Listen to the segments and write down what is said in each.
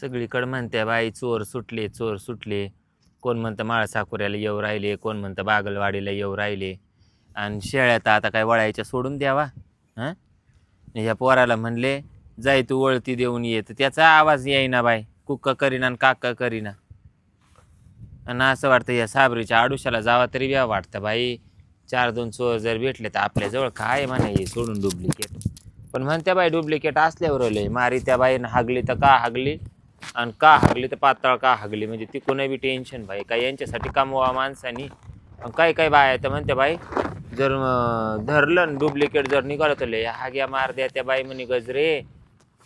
सगळीकडे म्हणते बाई चोर सुटले चोर सुटले. कोण म्हणतं माळसाकुऱ्याला येऊ राहिले कोण म्हणतं बागलवाडीला येऊ राहिले. आणि शेळ्या तर आता काय वळायच्या सोडून द्यावा हां? ह्या पोराला म्हणले जाय तू वळती देऊन ये. तर त्याचा आवाज येईना बाई. कुक्का करीना आणि काका करीना. आणि असं वाटतं या साबरीच्या आडुशाला जावा तरी व्या वाटतं बाई. चार दोन चोर जर भेटले तर आपल्याजवळ काय म्हणा हे सोडून डुप्लिकेट? पण म्हणत्या बाई डुप्लिकेट असल्यावर लय मारी त्या बाईनं हागली तर का हागली? आणि का हागली तर पातळ का हागली? म्हणजे ती कोणाबी टेन्शन भाई. काय यांच्यासाठी कमवा माणसानी. आणि काय काय बाय तर म्हणते बाई जर धरलं डुप्लिकेट जर निघालं तर लय हाग्या मार द्या त्या बाई म्हणे गजरे.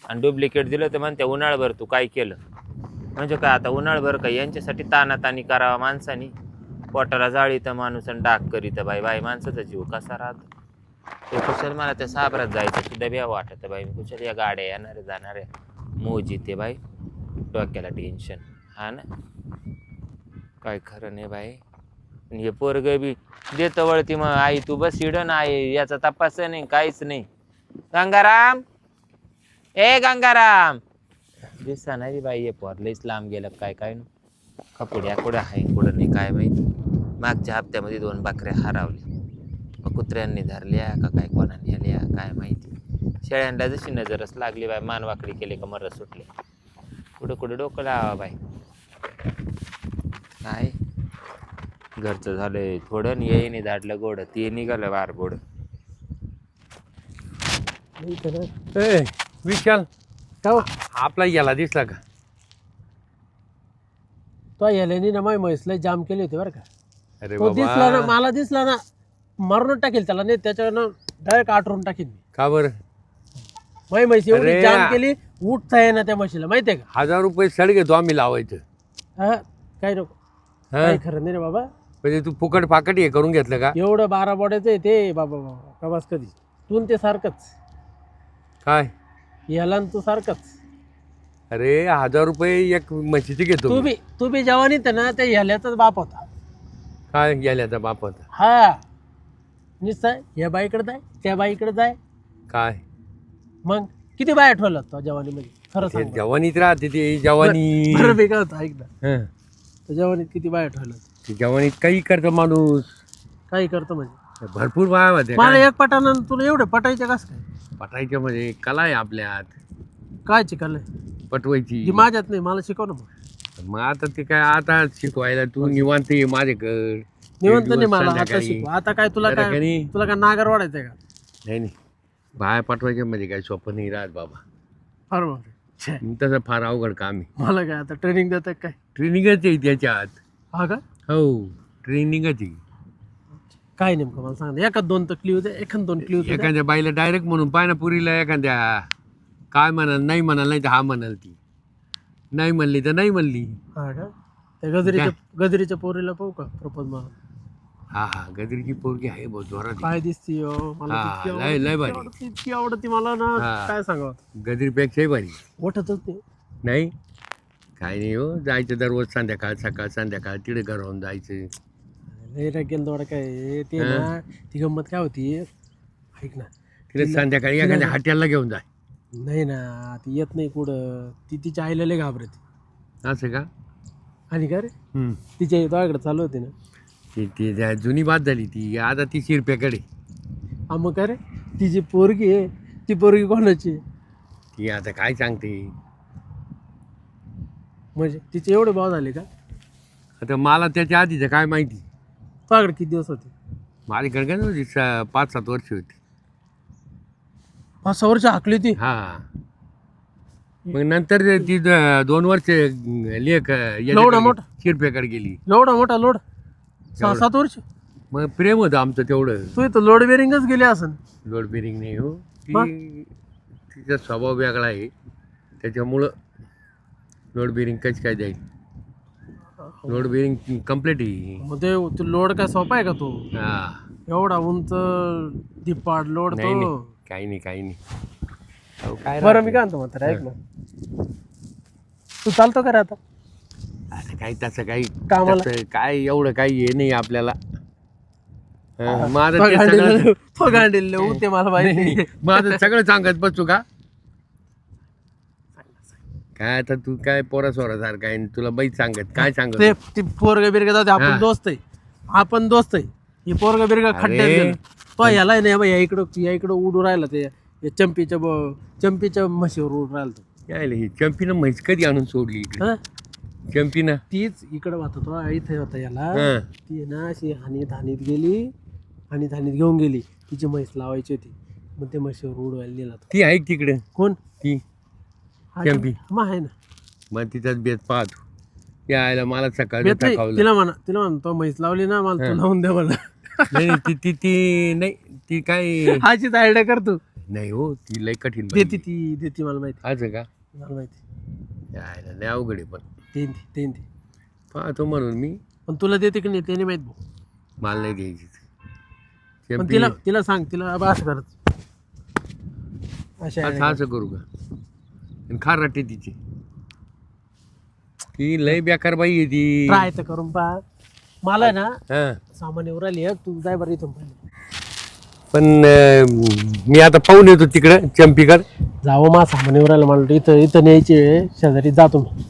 आणि डुप्लिकेट दिलं तर म्हणते उन्हाळभर तू काय केलं? म्हणजे काय आता उन्हाळभर काय यांच्यासाठी तानातानी करावा माणसानी. पोटाला जाळी तर माणूस आणि डाक करीत बाई. बाई माणसाचा जीव कसा राहतो? ते कुशल मला त्या साबरात जायचं सुद्धा बी वाटत बाई. मी कुशल या गाड्या येणाऱ्या जाणाऱ्या. मोजी ते बाई. डोक्याला टेन्शन हा ना? काय खरं नाही बाई. आणि हे पोरग बी देत वळती मग आई तू बस इडन आई याचा तपास नाही काहीच नाही. गंगाराम! ए गंगाराम! दिसा नाही बाई हे पोर लईच लांब गेलं काय काय ना? कपुड्या कुठं आहे? कुठं नाही काय माहिती? मागच्या हप्त्यामध्ये दोन बकऱ्या हरवल्या. मग कुत्र्यांनी धरल्या का काय कोणाने आल्या काय माहिती? शेळ्यांना जशी नजरच लागली बाय मानवाकडे केले का मर सुटले. कुठं कुठं डोकं लावा बाई. काय घरचं झालंय थोडं येईने धाडलं गोड. ते निघालं वार गोड. ए विशाल का हो? आपला याला दिसला का? तो याल्यानी ना माय म्हैसला जाम केली होती बरं का. अरे तो दिसला ना बाबा मला दिसला ना मारून टाकेल त्याला नाही त्याच्यानं डायरेक्ट आठवून टाकेल मी. का बरं? माई म्हैस एवढी अरे. जाम केली उठता येईना त्या म्हशीला माहितीये का? हजार रुपये सड घेतो आम्ही लावायचं. हा? काय नको. हा? काही खरं नाही रे बाबा. म्हणजे तू फुकट फाकट हे करून घेतलं का? एवढं बारा बोड्याचं आहे ते बाबा बाबा प्रवास कधी? तू न ते सारखंच. काय? याला न तू सारखंच. अरे हजार रुपये एक म्हशीची घेतो तू मी. बी तू बी जवानीत आहे ना त्या ह्याल्याचाच बाप होता. काय गेल्याचा बाप होता? हा. निश्चय या बाईकडे जाय त्या बाईकडे जाय. काय? मग किती बाय आठवलं तो जवानीमध्ये? खरं ते सांग बरं. जवानीत राहते ते जवानी. बरं वेगळं होतं ऐक ना. हं. त्या जवानीत किती बाय आठवलं ते जवानीत काही करतो माणूस. काही करतो म्हणजे? भरपूर बाया होते मला एक पटानं तुला एवढे पटायचे कस काय? पटायच्या मध्ये कला आहे आपल्यात. काय शिकलं पटवायची. माझ्यात नाही मला शिकव ना मग. मग आता ते काय आता शिकवायला तू निवांत ये माझ्याकडे. निवंत दिवस नाही मला आता. शिकव. आता काय तुला काय कणी- तुला काय नागर वाढायचंय का? नाही नाही. बाया पाठवायच्या मध्ये काय सोपं नाही राहत बाबा. बरोबर. छे, तसं फार अवघड काम आहे. मला काय आता ट्रेनिंग देतात काय? ट्रेनिंगच आहे त्याच्यात. हा का? हो ट्रेनिंगच आहे. काय नेमकं मला सांग एखाद दोन तर क्लिव दे एखाद दोन क्लिव दे एखाद्या बाईला डायरेक्ट म्हणून पाय ना पुरीला एखाद्या. काय म्हणाल नाही म्हणाल नाही तर हा म्हणाल ती. नाही म्हणली तर नाही म्हणली. हा का? त्या गजरीच्या गजरीच्या पोरीला पाहू का प्रपोज मला हा हा. गजरीची पोरगी आहे जोरात. काय दिसती हो? मला हा, ती इतकी लय- लय आवडते, भारी. आवडते, इतकी आवडती मला ना. हा. काय सांगावं? गजरीपेक्षाही भारी. वाटतच नाही नाही? काय नाही हो. जायचं दररोज संध्याकाळ सकाळ संध्याकाळ. तिकडे घरावून जायचं. लय रगेल दोडा काय. ते ना ती गंमत काय होती? ऐक ना. तिकडे संध्याकाळी एखाद्या हॉटेलला घेऊन जाय नाही ना ती येत नाही कुठं. ती तिच्या आईला लय घाबरते. असं का? आणि का रे. तिच्या दोघाकडे चालू होती ना. ती ती त्या जुनी बात झाली ती. आता ती शिरप्याकडे. हा मग का रे? तिची पोरगी आहे ती पोरगी कोणाची आहे? ती आता काय सांगते? म्हणजे तिचे एवढे भाव झाले का? आता मला त्याच्या आधीचं काय माहिती? तुझ्याकडे किती दिवस होते? माझी गणगण होती स- पाच सात वर्ष होती. पाच सहा वर्ष हाकली ती हा. मग नंतर ती द- दोन वर्ष लेख एवढा मोठा? शिरप्याकडे गेली. एवढा मोठा लोड? सहा. सात वर्ष? मग प्रेम होतं आमचं तेवढं. तू इथं लोड बेरिंगच गेली असन. लोड बेरिंग नाही हो? ती तिचा स्वभाव वेगळा आहे. त्याच्यामुळं लोड बेरिंग कशी काय जाईल लोड बेरिंग कंप्लीट आहे मग ते तू लोड काय सोपा आहे का तू? हा. एवढा उंच दिपाड लोड नाही तो? नाही काही नाही काही नाही. अहो, काय बरं? मी काय म्हणतो म्हातारा ऐक ना. तू चालतो का रे आता? आता काही तसं काही कामाला? काय एवढं काही हे नाही आपल्याला. हं, माझं तो ते सगळं गांडील तो गांडील ते मला माहिती नाही, माझं सगळं सांगत बसू का? काय आता तू काय पोरा सोरासारखा आहे तुला बाई सांगत काय सांगत? ते ते पोरग बिरग जाते हा. आपण दोस्त आहे. आपण दोस्त आहे. हे पोरग बिरग खड्ड्यात अरे. गेलं. तो याला नाही बा या इकडं या इकडं उडू राहिला ते. या चंपीच्या ब- चंपीच्या म्हशीवर उडू राहिला तो. काय ही चंपीनं म्हैस कधी आणून सोडली इकडे? हा? चंपीनं तीच इकडं वाहत होतो इथे होता याला. हा. ती ना अशी हानीत हानीत गेली हानीत हानीत घेऊन गेली. तिची म्हैस लावायची होती. मग ते म्हशीवर उडवायला नेला तो ती आहे तिकडे? कोण? ती. हा. मग आहे ना. मग तिचाच बेत पाहतो. यायला मला सकाळी नाही. तिला म्हणा तिला म्हणा तो म्हैस लावली ना मला तू लावून दे मला नाही नाही, ती ती ती नाही ती काय? अशीच आयडिया कर तू. नाही हो ती लय कठीण बाई देते ती देते मला माहिती. असं का? मला माहिती. यायला लय अवघड आहे पण. देईन ती देईन ती पाहतो म्हणून मी. पण तुला देते की नाही ते नाही माहीत भाऊ. मला नाही द्यायची पण तिला तिला सांग तिला बा असं करत. अशा असं असं करू का? आणि खार राहते तिची. ती लय बेकार बाई आहे ती. ट्राय तर करून पहा. मला ना हा. सामान येऊ राहिली आहे, तू जाय बरं इथून पहिले. पण अं, मी आता पाहून येतो तिकडं चंपीकड जावं मा सामान येऊ राहिलं मला इथं इथं न्यायचे शेजारी जातो मी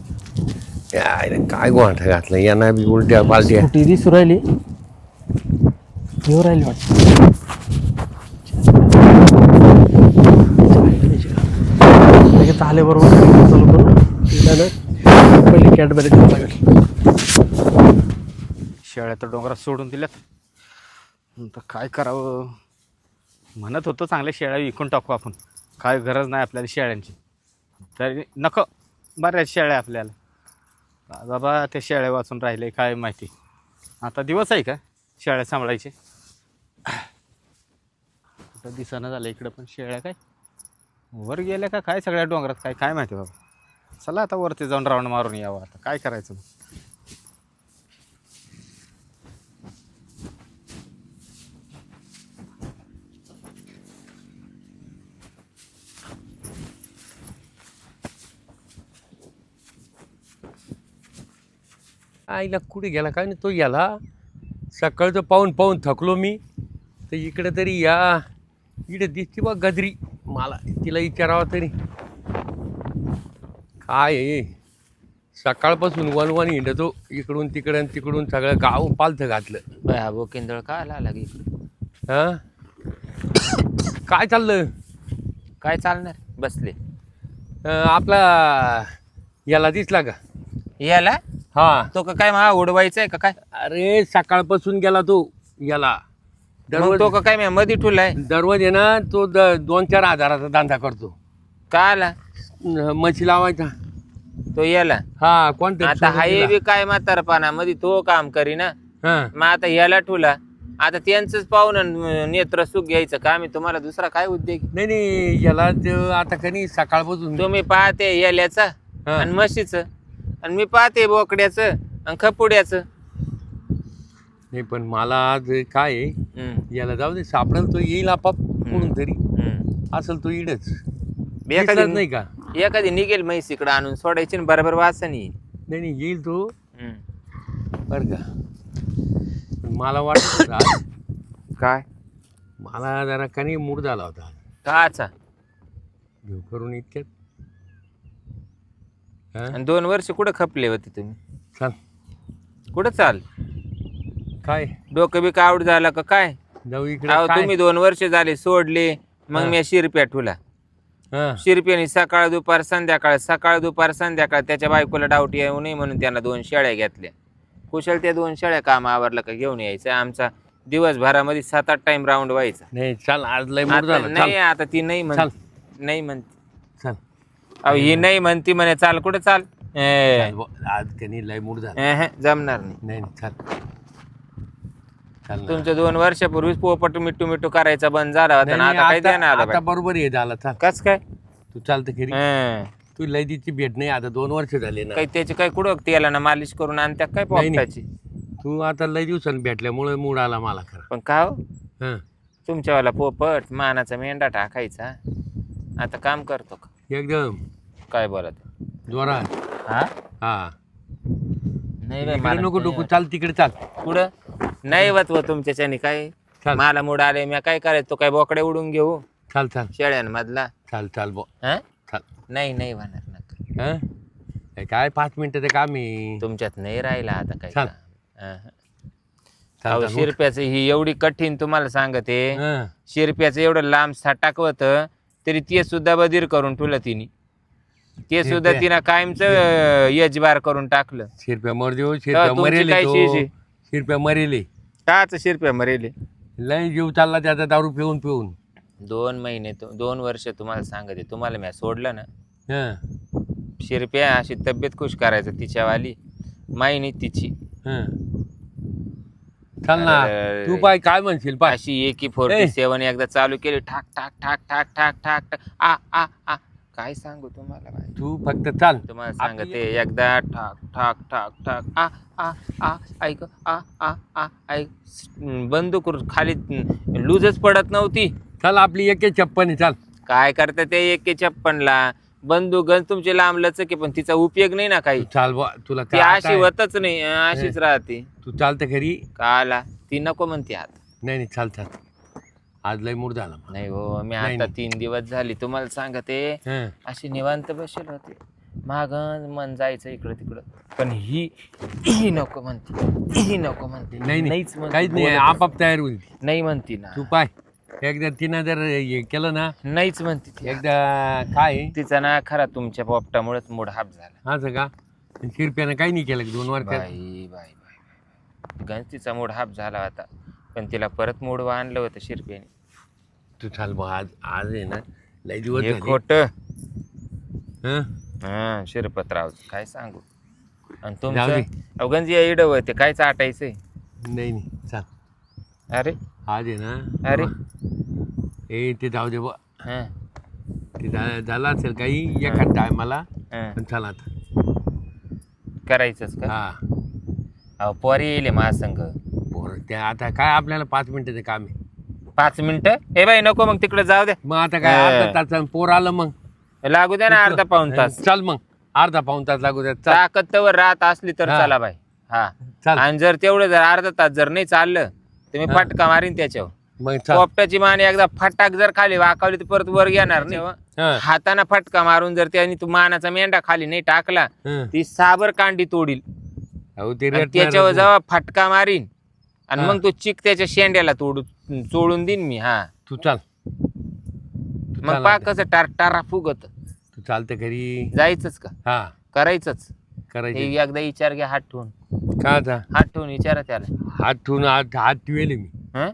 यायला काय गोंठा घातला यांना बी उलट्या पालट्या. स्कूटी दिसू राहिली. येऊ राहिली वाटतं. लगेच आले बरोबर. चालू करू तिला ना पहिले कॅडबरी लागेल. शेळ्या तर डोंगरात सोडून दिल्यात. आता काय करावं? म्हणत होतो चांगल्या शेळ्या विकून टाकू आपण. काय गरज नाही आपल्याला शेळ्यांची. तरी नको. बऱ्याच शेळ्या आपल्याला. बाबा त्या शेळ्या वाचून राहिले काय माहिती. आता दिवस आहे का शेळ्या सांभाळायचे? आता दिसानं झालं इकडं पण शेळ्या काय? वर गेल्या का? काय सगळ्या डोंगरात काय? काय माहिती बाबा. चला आता वरती जाऊन राऊंड मारून यावं आता. काय करायचं आईला कुठे गेला? काय नाही तो याला. सकाळचं पाहून पाहून थकलो मी. तर इकडे तरी या. इकडे दिसते बा गजरी. मला तिला विचारावं तरी. काय आहे सकाळपासून वन वन हिंडतो. इकडून तिकडं आणि तिकडून सगळं गाव पालथं घातलं. बाय हा बोकेंदळ का आला लागे इकडे? हा? काय चाललं? काय चालणार? बसले. अं, आपला याला दिसला का? याला? हा. तो का काय मा उडवायचा आहे का काय? अरे सकाळपासून गेला तो. याला मग दररोज तो का काय म्या मध्ये ठुलाय? दररोज आहे ना तो द दोन चार हजाराचा धंदा करतो. का आला? न- म्हशी लावायचा. तो याला? हा कोणतं आता हाय बी काय म्हातारपणा मध्ये तो काम करी ना हा. मग आता याला ठुला. आता त्यांचंच पाहून अन नेत्र सुख घ्यायचं का मी तुम्हाला दुसरा काय उद्योग नाही नाही याला ते आता कधी सकाळपासून तुम्ही पाहते याल्याचा हा. आणि म्हशीचं. आणि मी पाहते बोकड्याचं आणि खपुड्याचं. नाही पण मला आज काय आहे, हम्म, याला जाऊ दे सापडेल तो येईल आपाप कुठून तरी. हम्म. असेल तो इडच. एखादी नाही का? एखादी निघेल म्हैस इकडं आणून सोडायची आणि बरोबर वासन. येईल नाही नाही येईल तो. हम्म. बर का. पण मला वाटत आज, काय? मला जरा कणी मूड झाला होता. काचा. घेऊ करून इतक्यात. हा? आणि दोन वर्ष कुठं खपले होते तुम्ही? चाल. कुठं चाल? काय? डोकं बी कावड झाला का काय? जाऊ इकडे काय? तुम्ही दोन वर्ष झाले सोडले मग. मी शिरप्या ठुला. हा. शिरप्याने सकाळ दुपार संध्याकाळ सकाळ दुपार संध्याकाळ त्याच्या बायकोला डाऊट येऊ नये म्हणून त्यांना दोन शेळ्या घेतल्या. कुशल त्या दोन शेळ्या काम आवरलं का घेऊन यायचं. आमचा दिवसभरामध्ये सात आठ टाइम राऊंड व्हायचा. नाही चाल आज लय मूड आता झाला. नाही आता ती नाही म्हण चाल. नाही म्हणते. अहो ही नाही म्हणती म्हणे चाल कुठं चाल? ए. आज कनी लय मूड झाला. एहे, जमणार नाही. नाही नाही, चाल. चाल ना. तुमच्या दोन वर्षापूर्वीच पोपट मिट्टू मिट्टू करायचा बंद झाला होता नाही, ना नाही, आता काही आता देणार आला आता बरोबर हे झालं चाल. कस काय? तू चालतं खरी हं. तू लय तिची भेट नाही आता दोन वर्ष झाले ना. काही त्याची काही कुठं त्याला ना मालिश करून आणत्या काय नाही, नाही. पोपटाची? तू आता लय दिवसांनी भेटल्यामुळे मूड आला मला खरं. पण का हो? हं. तुमच्यावाला पोपट मानाचा मेंढा टाकायचा. आता काम करतो का? एकदम. काय बोलत? जोरात. हा? हा. नाही बाई, इकडे मला नको ते- डोकं चाल तिकडे चाल. कुठं? नाही वतव तुमच्याच्याने काय? चाल. मला मूड आले मी काय करायचं तो काय बोकडे उडून घेऊ? चाल चाल. शेळ्यांमधला. चाल चाल बो हा? चाल. नाही नाही होणार नका हं? काय- काय पाच मिनिटाचं काम आहे. तुमच्यात नाही राहिला आता काय चाल. काम. चाल, अहो चाल, उठ. शिरप्याचं ही एवढी कठीण तुम्हाला सांगते. हं. शिरप्याचं एवढं लांब साठाक होतं तरी ते सुद्धा बधीर करून ठेवलं तिने. ते सुद्धा. तिनं कायमच यजबार करून टाकलं. शिरप्या मर देऊ शिरप्या तुमची मरेले काय तो. शीश? आहे? शिरप्या मरेले. काच शिरप्या मरेले? लय जीव चालला त्याचा दारू पिऊन पिऊन. दोन महिने तु- दोन वर्ष तुम्हाला सांगते. तुम्हाला मी सोडलं ना? हं. शिरप्या अशी तब्येत खुश करायचं तिच्यावाली. माहिनी तिची. हं. चाल ना. अरे. तू पाय काय म्हणशील पाय. अशी एकी फोर्टी सेवन एकदा चालू केली ठाक ठाक ठाक ठाक ठाक ठाक. ठाक आ आ आ. काय सांगू तुम्हाला बाई? तू फक्त चाल. तुम्हाला सांगते एकदा ठाक ठाक ठाक ठाक. आ आ आ ऐक आ आ आ ऐक. बंदूक खाली लूजच पडत नव्हती. चाल आपली एक चप्पन आहे चाल. काय करता ते एके छप्पनला? बंदूक गंज तुमची लांब लचक आहे पण तिचा उपयोग नाही ना काही. चाल बुवा, तुला ती काय अशी होतच नाही अशीच राहते. तू चालतं खरी काला ती नको म्हणते आता. नाही नाही चाल चाल. आज लय मूड झाला. नाही हो मी नाही, आता नाही. तीन दिवस झाली तुम्हाला सांगते. हं. अशी निवांत बसेल होते. माग मन जायचं इकडं तिकडं. पण ही ही नको म्हणते ही नको म्हणते. नाही नाही. नाहीच म्हणते, काहीच नाही बोलतच. आपाप तयार होईल. नाही म्हणती ना. तू पाय. एकदा तिनं जर हे केलं ना नाहीच म्हणते ती. एकदा काय? आहे, तिचा ना खरा तुमच्या पोपटामुळेच मूड हाप झाला. असं का? शिरप्यानं काही नाही केलं दोन वर्षात? बाई बाई बाई गंज तिचा मूड हाप झाला होता. पण तिला परत मूड आणलं होतं शिरपेने तू चाल बुवा, आज आज आहे ना लय दिवस हे झाले. खोट. हं? हा शिरपतराव काय सांगू? आणि जाऊ तुमचं दे. अवगंज या इड होते काय चाटायचंय? नाही नाही चाल. अरे. आज आहे ना. अरे. ए ते जाऊ दे बुवा. हा. ते झा- झालं असेल काही एखाद टायमाला. हा. पण चला आता. करायचंच का? हा. अहो पोरी येईल माझ संघ पोरं ते आता काय आपल्याला पाच मिनिटाचं काम आहे. पाच मिनिटं? ए बाई नको मग तिकडे जाऊ दे. मग आता काय हा. अर्धा तास पोर आलं मग. लागू द्या ना अर्धा पाऊन तास. चल मग अर्धा पाऊन तास लागू द्या. चल. ताकद तवर राहत असली तर हा. चला बाई. हा. चल. आणि जर तेवढं जर अर्धा तास जर नाही चाललं तर मी हा. फटका मारीन त्याच्यावर. मग पोपटाची मान एकदा फटाक जर खाली वाकावली तर परत वर येणार नाही. हा, हाताने फटका मारून जर त्याने तू मानाचा मेंढा खाली नाही टाकला हा. ती साबर कांडी तोडील. अहो ते आणि रटणारच त्याच्यावर नाही. जेव्हा फटका मारीन आणि हा. मग तो चिक त्याच्या शेंड्याला तोडू चोळून देईन मी हा. तू चाल. तू मग चाल पा आता. कसं टार टारा फुगत. तू चालतं घरी. जायचंच का? हा. करायचंच. करायचं? हे एकदा विचार घ्या हात ठेवून का आता हात ठेवून विचारा त्याला. हात ठेवून हात हात ठेवले मी. हं?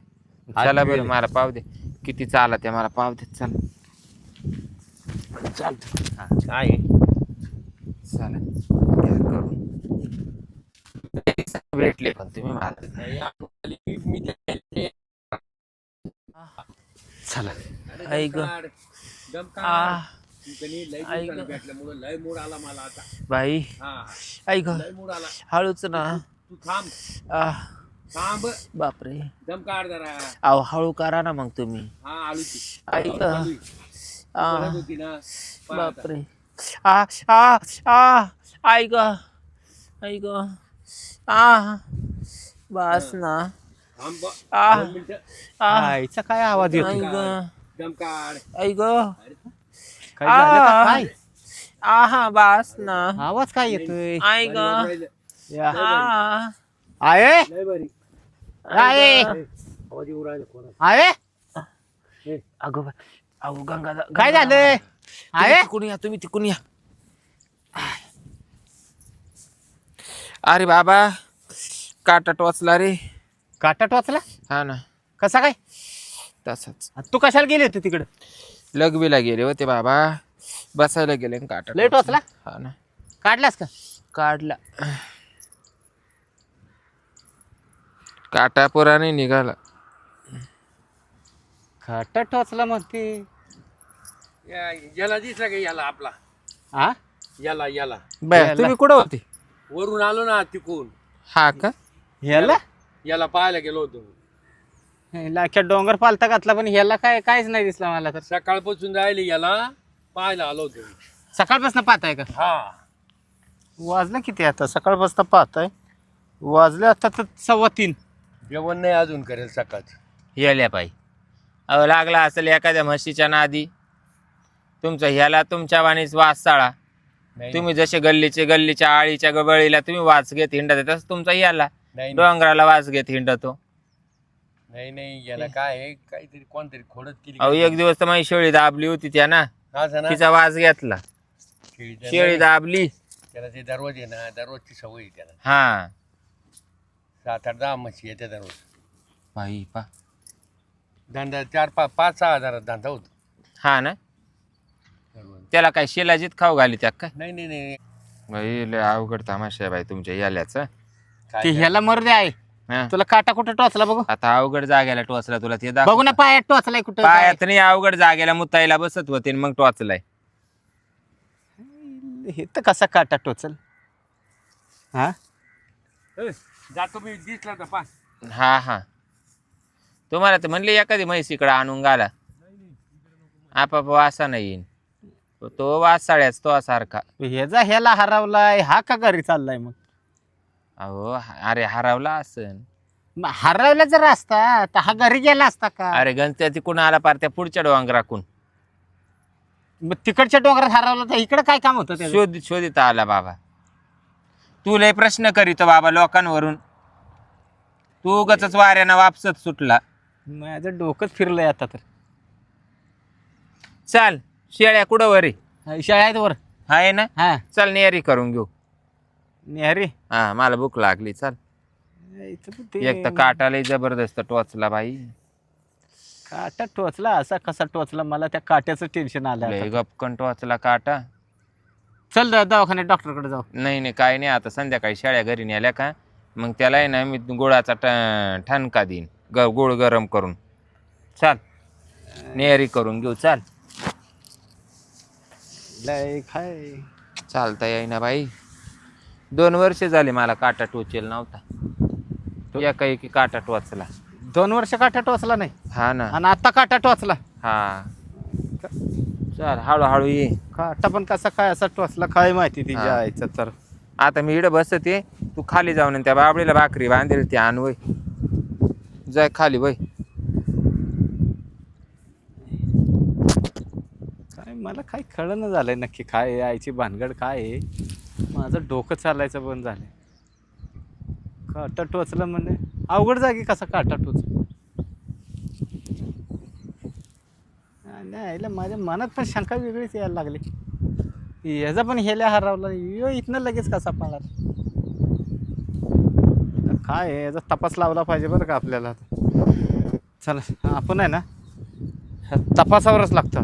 हात चला बरं ठेवेल. मला पाव दे. किती चाला ते मला पाव दे. चल. चालतं. काय आहे? चला भेटले पण तुम्ही मला. चला. आ लय ऐक. दिवसानं भेटल्यामुळं लय मूड आला मला आता. बाई हा ऐक लय मूड आला. हळूच ना. तू थांब. आ, थांब. बापरे. दम काढ जरा. अहो हळू करा ना मग तुम्ही. हा ऐक. आ, होती ना. आता. बापरे. आ आ आ. ऐक ऐक आ. बस ना. थांब ब- आ. दोन मिनिटं. आ. आईचा काय आवाज येतो ऐक दम काढ. ऐक काय झालं का? आ. काय? आहा बस ना. आवाज काय येतोय? ऐक राहिलं. या. आ आहे? लय बरी आहे? आवाज येऊ राहिला कोणाचा. आहे? अगो बा- अगो गंगा काय झालंय? आहे? तिकडून या तुम्ही तिकडून या. अरे बाबा काटा टोचला रे. काटा टोचला? हा ना. कसा काय? तसाच. तू कशाला गेली होती तिकडे? लगवीला गेले होते बाबा. बसायला गेले काटा लय टोचला हा ना. काढलास का? काढला. काटा पुराने निघाला. काटा टोचला मग ते. या- याला दिसला का याला आपला? हा याला याला. बर तुम्ही कुठं होते? वरून आलो ना तिकून. हा का? ह्याला याला पाहायला गेलो होतो लाख्या डोंगर पालता घातला पण ह्याला काय काहीच नाही दिसला मला तर. सकाळपासून राहिले याला पाहायला आलो होतो. सकाळपासून पाहताय का? हा. वाजलं किती आता? सकाळपासून पाहताय वाजले आता तर सव्वा तीन. जेवण नाही अजून करेल सकाळचं. याल्या पायी. अहो लागला असेल एखाद्या म्हशीच्या नादी. तुमचं ह्याला तुमच्या वाणीच वास साळा नाही, तुम्ही जसे गल्लीचे गल्लीच्या आळीच्या गबळीला तुम्ही वाच घेत हिंडत तसं तुमचा याला. नाही डोंगराला वाच घेत हिंडतो. नाही नाही याला काय आहे? काहीतरी कोणतरी खोडत केली अहो एक दिवस तर माझी शेळी दाबली होती त्या ना असं ना? तिचा वास घेतला. शेळी नाही, दाबली. त्याला ते दररोज आहे ना दररोजची सवय आहे त्याला. हा. सात आठ दहा म्हशी येते दररोज. बाई पा. धंदा चार पाच पाच सहा हजारात धंदा होतो. हा ना? दररोज. त्याला काय शिलाजीत खाऊ घाली त्या काय नाही नाही नाही. बाई लय अवघड तमाशा आहे बाई तुमच्या याल्याचं. काय ते ह्याला मर दे आहे हा. तुला काटा कुठं टोचला बघू? आता अवघड जाग्याला टोचला तुला ते दाखव. बघू ना पायात टोचलाय कुठं पायात नाही अवघड जागेला मुताईला बसत होते आणि मग टोचलाय. हे तर कसा काटा टोचल? हा? ए, जातो मी दिसला तर पा. हा हा. तुम्हाला तर म्हणले एखादी म्हैस इकडं आणून घाला. आपाप वासा नाही येईन. तो वासाळ्याच तो सारखा. ह्याचा ह्याला हरवलाय हा का घरी चाललाय मग? अहो अरे हरवला असन. मग हरवला जर असता तर हा घरी गेला असता का? अरे गणत्या तिकडून आला पार त्या पुढच्या डोंगराकून मग तिकडच्या डोंगरात हरवला तर इकडे काय काम होतं त्याचं? शोधित शोधित आला बाबा. तू लय प्रश्न करीतो बाबा लोकांवरून. तू उगच वाऱ्यानं वापसत सुटला. माझं डोकंच फिरलंय आता तर. चाल शेळ्या कुठं वरी आहेत वर. आहे ना? हा. चल नेरी करून घेऊ. नेहरी? हा मला भूक लागली चल. इथं पण ते एक तर काटाला जबरदस्त टोचला बाई. काटा टोचला? असा कसा टोचला? मला त्या काट्याचं टेन्शन आलं लय. गपकन टोचला काटा. चल द- दवाखान्यात डॉक्टरकडे जाऊ. नाही नाही काय नाही आता संध्याकाळी शेळ्या घरी नेल्या का? मग त्याला आहे ना मी गुळाचा ठणका देईन ग गुळ गरम करून. चाल. नेरी करून घेऊ चाल. लय काय चालता येईना बाई. दोन वर्ष झाले मला काटा टोचेल नव्हता. एका एकी काटा टोचला. दोन वर्ष काटा टोचला नाही? हा ना. आणि आता काटा टोचला? हा. चल हळूहळू ये. काटा पण कसा काय असा टोचला काय माहिती. तिच्या आईचं तर. आता मी इकडं बसते तू खाली जाऊन आणि त्या बाबडीला भाकरी बांधेल ती आण वय. जाय खाली वय. काय मला काय कळणं झालंय नक्की काय आईची भानगड काय आहे? माझं डोकं चालायचं बंद झालं काटा टोचलं म्हणे. अवघड जागी कसा काटा टोच नाही आईला माझ्या मनात पण शंका वेगळीच यायला लागली. ह्याचा पण हेल्या हरवला. यो इथनं लगेच कसा पळाला काय आहे? याचा तपास लावला पाहिजे बरं का आपल्याला चला आपण आहे ना ह्या तपासावरच लागतो